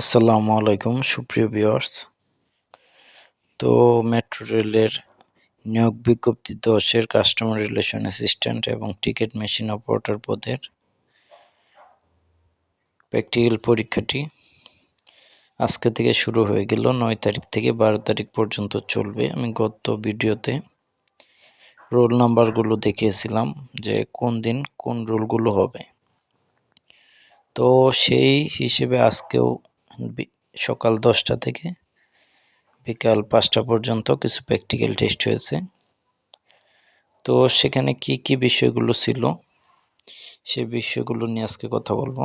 আসসালামু আলাইকুম, সুপ্রিয় ভিউয়ার্স তো মেট্রো রেলের নিয়োগ বিজ্ঞপ্তি দশের কাস্টমার রিলেশন অ্যাসিস্ট্যান্ট এবং টিকিট মেশিন অপারেটর পদের প্র্যাকটিক্যাল পরীক্ষাটি আজকে থেকে শুরু হয়ে গেল। নয় তারিখ থেকে বারো তারিখ পর্যন্ত চলবে। আমি গত ভিডিওতে রোল নাম্বারগুলো দেখিয়েছিলাম যে কোন দিন কোন রোলগুলো হবে। তো সেই হিসেবে আজকেও সকাল দশটা থেকে বিকাল পাঁচটা পর্যন্ত কিছু প্র্যাকটিক্যাল টেস্ট হয়েছে। তো সেখানে কি কি বিষয়গুলো ছিল, সে বিষয়গুলো নিয়ে আজকে কথা বলব।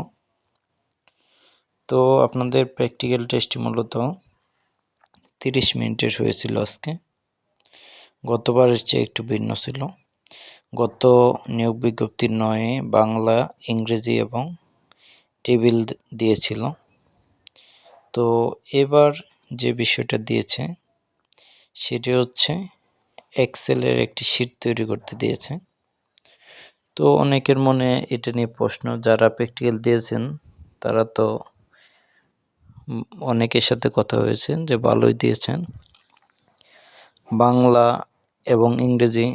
তো আপনাদের প্র্যাকটিক্যাল টেস্টটি মূলত তিরিশ মিনিটের হয়েছিল আজকে। গতবারের চেয়ে একটু ভিন্ন ছিল। গত নিয়োগ বিজ্ঞপ্তির নয়ে, বাংলা, ইংরেজি এবং টেবিল দিয়েছিল। তো এবার যে বিষয়টা দিয়েছে, সেটি হচ্ছে এক্সেলের একটি শিট তৈরি করতে দিয়েছে। তো অনেকের মনে এটা নিয়ে প্রশ্ন, যারা প্র্যাকটিক্যাল দিয়েছেন, তারা তো অনেকের সাথে কথা হয়েছে যে ভালোই দিয়েছেন। বাংলা এবং ইংরেজি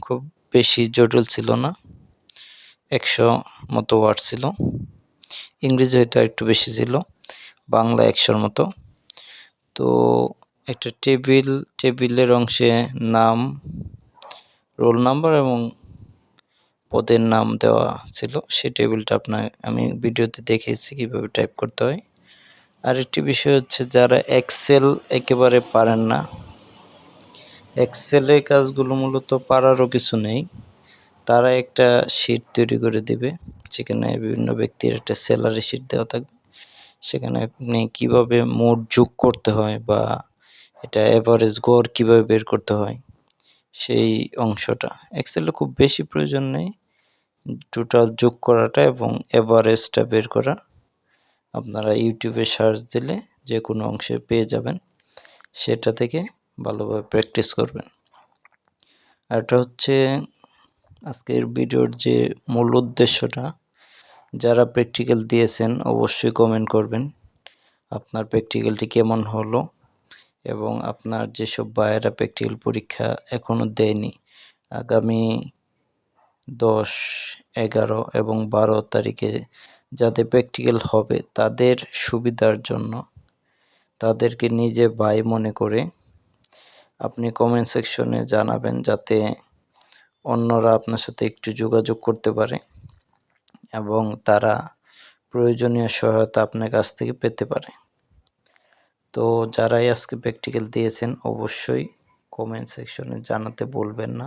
খুব বেশি জটিল ছিল না, একশো মতো ওয়ার্ড ছিল। ইংরেজি হয়তো একটু বেশি ছিল। বাংলা একশোর মতো। তো একটা টেবিল, টেবিলের অংশে নাম, রোল নাম্বার এবং পদের নাম দেওয়া ছিল। সেই টেবিলটা আপনার, আমি ভিডিওতে দেখিয়েছি কীভাবে টাইপ করতে হয়। আরেকটি বিষয় হচ্ছে যারা এক্সেল একেবারে পারেন না এক্সেলের কাজগুলো মূলত পারারও কিছু নেই। তারা একটা শিট তৈরি করে দেবে সেখানে বিভিন্ন ব্যক্তির একটা স্যালারি শিট দেওয়া থাকবে। সেখানে আপনি কীভাবে মোট যোগ করতে হয় বা এটা অ্যাভারেজ গড় কীভাবে বের করতে হয়, সেই অংশটা। এক্সেলে খুব বেশি প্রয়োজন নেই। টোটাল যোগ করাটা এবং অ্যাভারেজটা বের করা। আপনারা ইউটিউবে সার্চ দিলে যে কোনো অংশে পেয়ে যাবেন। সেটা থেকে ভালোভাবে প্র্যাকটিস করবেন। আর এটা হচ্ছে আজকের ভিডিওর যে মূল উদ্দেশ্যটা যারা প্র্যাকটিক্যাল দিয়েছেন, অবশ্যই কমেন্ট করবেন। আপনার প্র্যাকটিক্যালটি কেমন হলো এবং আপনার যেসব বায়েরা প্র্যাকটিক্যাল পরীক্ষা এখনও দেয়নি, আগামী দশ, এগারো এবং বারো তারিখে যাদের প্র্যাকটিক্যাল হবে, তাদের সুবিধার জন্য তাদেরকে নিজে ভাই মনে করে আপনি কমেন্ট সেকশনে জানাবেন যাতে অন্যরা আপনার সাথে একটু যোগাযোগ করতে পারে। এবং তারা প্রয়োজনীয় সহায়তা আপনার কাছ থেকে পেতে পারে। তো যারাই আজকে প্র্যাকটিক্যাল দিয়েছেন, অবশ্যই কমেন্ট সেকশনে জানাতে বলবেন না।